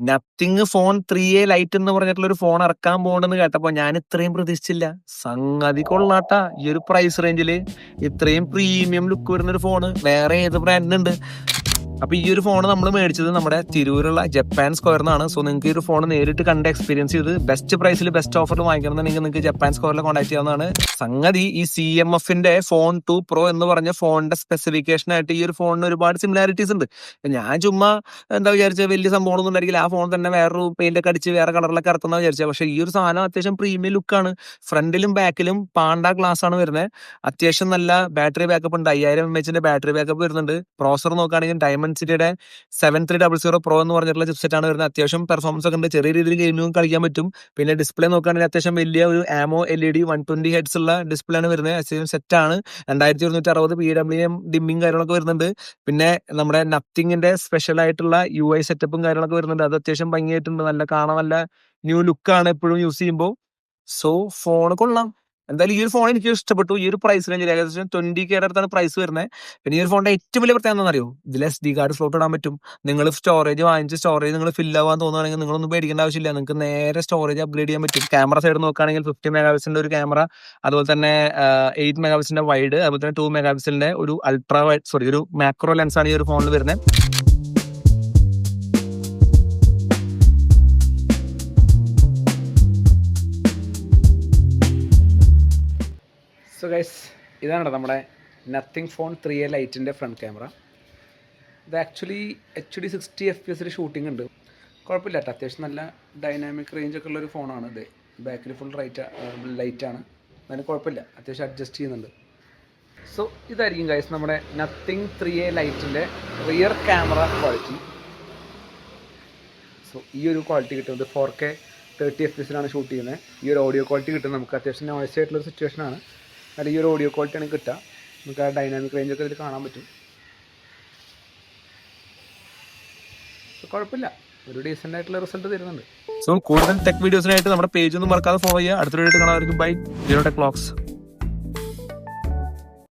Nothing Phone three A Lite എന്ന് പറഞ്ഞിട്ടുള്ള ഒരു ഫോൺ ഇറക്കാൻ പോകണമെന്ന് കേട്ടപ്പോ ഞാൻ ഇത്രയും പ്രതീക്ഷിച്ചില്ല. സംഗതി കൊള്ളാട്ട. ഈ ഒരു പ്രൈസ് റേഞ്ചിൽ ഇത്രയും പ്രീമിയം ലുക്ക് വരുന്ന ഒരു ഫോണ് വേറെ ഏത് ബ്രാൻഡിനുണ്ട് അപ്പൊ ഈ ഒരു ഫോൺ നമ്മൾ മേടിച്ചത് നമ്മുടെ തിരൂരുള്ള ജപ്പാൻ സ്ക്വയർ നിന്നാണ് സോ നിങ്ങൾക്ക് ഈ ഒരു ഫോൺ നേരിട്ട് കണ്ട് എക്സ്പീരിയൻസ് ചെയ്ത് ബെസ്റ്റ് പ്രൈസിൽ ബെസ്റ്റ് ഓഫറിൽ വാങ്ങിക്കണമെന്നുണ്ടെങ്കിൽ നിങ്ങൾക്ക് ജപ്പാൻ സ്ക്വയറിൽ കോൺടാക്ട് ചെയ്യാവുന്നതാണ്. സംഗതി ഈ സി എം എഫിന്റെ ഫോൺ ടു പ്രോ എന്ന് പറഞ്ഞ ഫോണിന്റെ സ്പെസിഫിക്കേഷൻ ആയിട്ട് ഈ ഒരു ഫോണിന് ഒരുപാട് സിമിലാരിറ്റീസ് ഉണ്ട്. ഞാൻ ചുമ്മാ എന്താ വിചാരിച്ച വലിയ സംഭവം ഒന്നും ഉണ്ടായിരിക്കില്ല. ആ ഫോൺ തന്നെ വേറൊരു പെയിന്റ് ഒക്കെ അടിച്ച് വേറെ കളറിലൊക്കെ ഇറക്കുന്ന വിചാരിച്ചത് പക്ഷേ ഈ ഒരു സാധനം അത്യാവശ്യം പ്രീമിയം ലുക്കാണ് ഫ്രണ്ടിലും ബാക്കിലും പാണ്ട ഗ്ലാസ് ആണ് വരുന്നത് അത്യാവശ്യം നല്ല ബാറ്ററി ബാക്കപ്പ് ഉണ്ട്. അയ്യായിരം എം എച്ചിന്റെ ബാറ്ററി ബാക്കപ്പ് വരുന്നുണ്ട്. പ്രോസർ നോക്കുകയാണെങ്കിൽ ഡയമണ്ട്സിറ്റിയുടെ seven three double zero pro എന്ന് പറഞ്ഞിട്ടുള്ള ചിപ്സെറ്റ് ആണ് വരുന്നത്. അത്യാവശ്യം പെർഫോമൻസ് ഒക്കെ ഉണ്ട്. ചെറിയ രീതിയിൽ ഗെയിമിംഗ് കളിക്കാൻ പറ്റും. പിന്നെ ഡിസ്പ്ലേ നോക്കുകയാണെങ്കിൽ അത്യാവശ്യം വലിയ ഒരു AMOLED one twenty hertz ഉള്ള ഡിസ്പ്ലേ ആണ് വരുന്നത്. അത്യാവശ്യം സെറ്റ് ആണ്. രണ്ടായിരത്തി ഒരുന്നൂറ്റി അറുപത് പി ഡബ്ല്യു എം ഡിമ്മിങ് കാര്യങ്ങളൊക്കെ വരുന്നുണ്ട്. പിന്നെ നമ്മുടെ നത്തിങ്ങിന്റെ സ്പെഷ്യൽ ആയിട്ടുള്ള യു ഐ സെറ്റപ്പും കാര്യങ്ങളൊക്കെ വരുന്നുണ്ട്. അത് അത്യാവശ്യം ഭംഗിയായിട്ടുണ്ട്. നല്ല കാണാൻ നല്ല ന്യൂ ലുക്കാണ് എപ്പോഴും യൂസ് ചെയ്യുമ്പോൾ. സോ ഫോൺ കൊള്ളാം. എന്തായാലും ഈ ഒരു ഫോൺ എനിക്ക് ഇഷ്ടപ്പെട്ടു. ഈ ഒരു പ്രൈസ് റേഞ്ചിൽ ഏകദേശം ട്വന്റി കെയുടെ അടുത്താണ് പ്രൈസ് വരുന്നത് പിന്നെ ഈ ഒരു ഫോണിന്റെ ഏറ്റവും വലിയ പ്രത്യേകത എന്താണെന്നറിയോ? ഇതിൽ എസ് ഡി കാർഡ് സ്ലോട്ട് ഇടാൻ പറ്റും. നിങ്ങൾ സ്റ്റോറേജ് വാങ്ങിച്ച് സ്റ്റോറേജ് നിങ്ങൾ ഫില്ല് ആവാൻ തോന്നുകയാണെങ്കിൽ നിങ്ങളൊന്നും പേടിക്കേണ്ട ആവശ്യമില്ല. നിങ്ങൾക്ക് നേരെ സ്റ്റോറേജ് അപ്ഗ്രേഡ് ചെയ്യാൻ പറ്റും. ക്യാമറ സൈഡ് നോക്കുകയാണെങ്കിൽ ഫിഫ്റ്റി മെഗാപിക്സലിന്റെ ഒരു ക്യാമറ അതുപോലെ തന്നെ എയ്റ്റ് മെഗാപിക്സലിന്റെ വൈഡ് അതുപോലെ തന്നെ ടു മെഗാപിക്സലിന്റെ ഒരു അൾട്രാ വൈഡ് സോറി ഒരു മാക്രോ ലെൻസ് ആണ് ഈ ഒരു ഫോണിൽ വരുന്നത് സോ ഗൈസ് ഇതാണ് നമ്മുടെ നത്തിങ് ഫോൺ ത്രീ എ ലൈറ്റിന്റെ ഫ്രണ്ട് ക്യാമറ ഇത് actually H D sixty F P എസിൽ ഷൂട്ടിംഗ് ഉണ്ട്. കുഴപ്പമില്ല കേട്ടോ. അത്യാവശ്യം നല്ല ഡൈനാമിക് റേഞ്ച് ഒക്കെ ഉള്ളൊരു ഫോണാണ് ഇത്. ബാക്കിൽ ഫുൾ റൈറ്റ് ലൈറ്റാണ് അതിന് കുഴപ്പമില്ല. അത്യാവശ്യം അഡ്ജസ്റ്റ് ചെയ്യുന്നുണ്ട്. സോ ഇതായിരിക്കും ഗൈസ് നമ്മുടെ നത്തിങ് ത്രീ എ ലൈറ്റിന്റെ റിയർ ക്യാമറ ക്വാളിറ്റി സോ ഈ ഒരു ക്വാളിറ്റി കിട്ടുന്നത് ഫോർ കെ തേർട്ടി എഫ് എസിലാണ് ഷൂട്ട് ചെയ്യുന്നത്. ഈ ഒരു ഓഡിയോ ക്വാളിറ്റി കിട്ടുന്നത് നമുക്ക് അത്യാവശ്യം നോയ്സ് ആയിട്ടുള്ള ഒരു സിറ്റുവേഷനാണ് അതിൽ ഈ ഒരു ഓഡിയോ ക്വാളിറ്റി ആണ് കിട്ടുക നമുക്ക് ആ ഡൈനാമിക് റേഞ്ച് ഒക്കെ ഇതിൽ കാണാൻ പറ്റും. കുഴപ്പമില്ല ഒരു ഡീസന്റ് ആയിട്ടുള്ള റിസൾട്ട് തരുന്നുണ്ട്. സോ കൂടുതൽ ടെക് വീഡിയോസിനായിട്ട് നമ്മുടെ പേജ് ഒന്നും മറക്കാതെ ഫോളോ ചെയ്യുക. അടുത്തൊരു കാണാൻ ബൈ ജീറോ ടെക് വ്ളോഗ്സ്